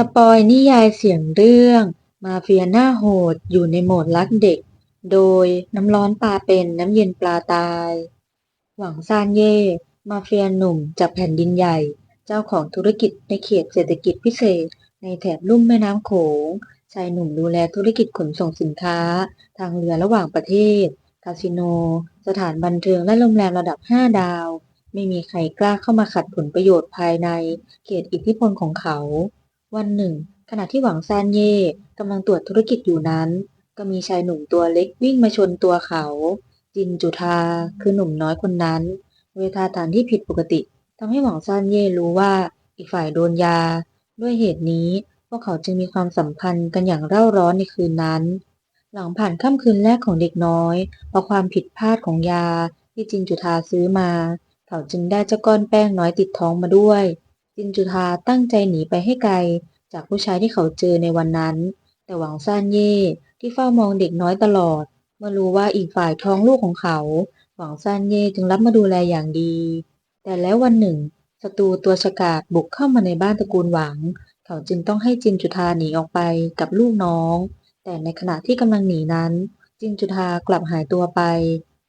สปอยนิยายเสียงเรื่อง มาเฟียหน้าโหดอยู่ในโหมดรักเด็ก โดยน้ำร้อนปลาเป็นน้ำเย็นปลาตาย หวังซานเย่ มาเฟียหนุ่มจากแผ่นดินใหญ่ เจ้าของธุรกิจในเขตเศรษฐกิจพิเศษ ในแถบลุ่มแม่น้ำโขง ชายหนุ่มดูแลธุรกิจขนส่งสินค้า ทางเรือระหว่างประเทศ คาสิโน สถานบันเทิงและโรงแรมระดับ 5 ดาว ไม่มีใครกล้าเข้ามาขัดผลประโยชน์ภายใน เขตอิทธิพลของเขา วันหนึ่ง ขณะที่หวังซานเย่กำลังตรวจธุรกิจอยู่นั้น ก็มีชายหนุ่มตัวเล็กวิ่งมาชนตัวเขา จินจุธาคือหนุ่มน้อยคนนั้น เวทาทานที่ผิดปกติทำให้หวังซานเย่รู้ว่าอีกฝ่ายโดนยา ด้วยเหตุนี้พวกเขาจึงมีความสัมพันธ์กันอย่างเร่าร้อนในคืนนั้น หลังผ่านค่ำคืนแรกของเด็กน้อยเพราะความผิดพลาดของยาที่จินจุธาซื้อมา เขาจึงได้เจ้าก้อนแป้งน้อยติดท้องมาด้วย จินจุธาตั้งใจหนีไปให้ไกล จากผู้ชายที่เขาเจอในวันนั้น แต่หวังซานเย่ที่เฝ้ามองเด็กน้อยตลอด เมื่อรู้ว่าอีกฝ่ายท้องลูกของเขา หวังซานเย่จึงรับมาดูแลอย่างดี แต่แล้ววันหนึ่งศัตรูตัวฉกาจบุกเข้ามาในบ้านตระกูลหวัง เขาจึงต้องให้จินจุธาหนีออกไปกับลูกน้อง แต่ในขณะที่กำลังหนีนั้น จินจุธากลับหายตัวไป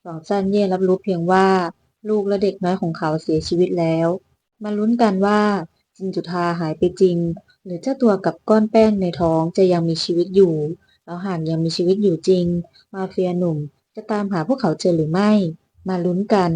หวังซานเย่รับรู้เพียงว่า ลูกและเด็กน้อยของเขาเสียชีวิตแล้ว มาลุ้นกันว่าจินจุธาหายไปจริง หรือเจ้าตัวกับก้อนแป้งในท้องจะยังมีชีวิตอยู่ แล้วหากยังมีชีวิตอยู่จริง มาเฟียหนุ่มจะตามหาพวกเขาเจอหรือไม่ มาลุ้นกัน